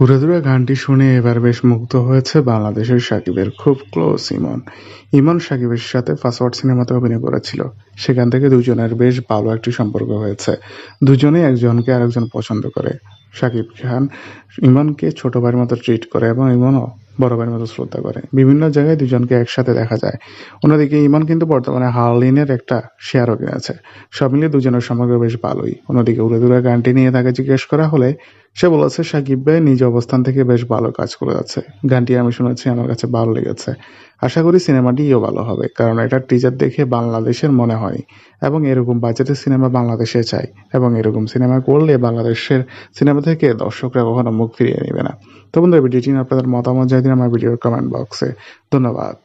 উড়াদুরা গানটি শুনে এবার বেশ মুগ্ধ হয়েছে বাংলাদেশের সাকিবের খুব ক্লোজ ইমন। ইমন সাকিবের সাথে ফাসওয়ার্ড সিনেমাতে অভিনয় করেছিল। সেখান থেকে দুজনের বেশ ভালো একটি সম্পর্ক হয়েছে। দুজনেই একজনকে আরেকজন পছন্দ করে। সাকিব খান ইমনকে ছোট ভাইয়ের মতো ট্রিট করে এবং ইমনও বড় ভাইয়ের মতো শ্রদ্ধা করে। বিভিন্ন জায়গায় দুজনকে একসাথে দেখা যায়। অন্যদিকে ইমন কিন্তু বর্তমানে হার্লিনের একটা শেয়ারও কিনেছে। সব মিলিয়ে দুজনের সম্পর্ক বেশ ভালোই। অন্যদিকে উড়াদুরা গানটি নিয়ে তাকে জিজ্ঞেস করা হলে সে বলেছে সাকিব ভাই নিজ অবস্থান থেকে বেশ ভালো কাজ করে যাচ্ছে। গানটি আমি শুনেছি, আমার কাছে ভালো লেগেছে। আশা করি সিনেমাটিও ভালো হবে, কারণ এটার টিজার দেখে বাংলাদেশের মনে হয় এবং এরকম বাজেটের সিনেমা বাংলাদেশে চাই এবং এরকম সিনেমা করলে বাংলাদেশের সিনেমা থেকে দর্শকরা কখনো মুখ ফিরিয়ে নেবে না। তো বন্ধুরা, ভিডিওটি আপনাদের মতামত জানিয়ে দিন আমার ভিডিওর কমেন্ট বক্সে ধন্যবাদ।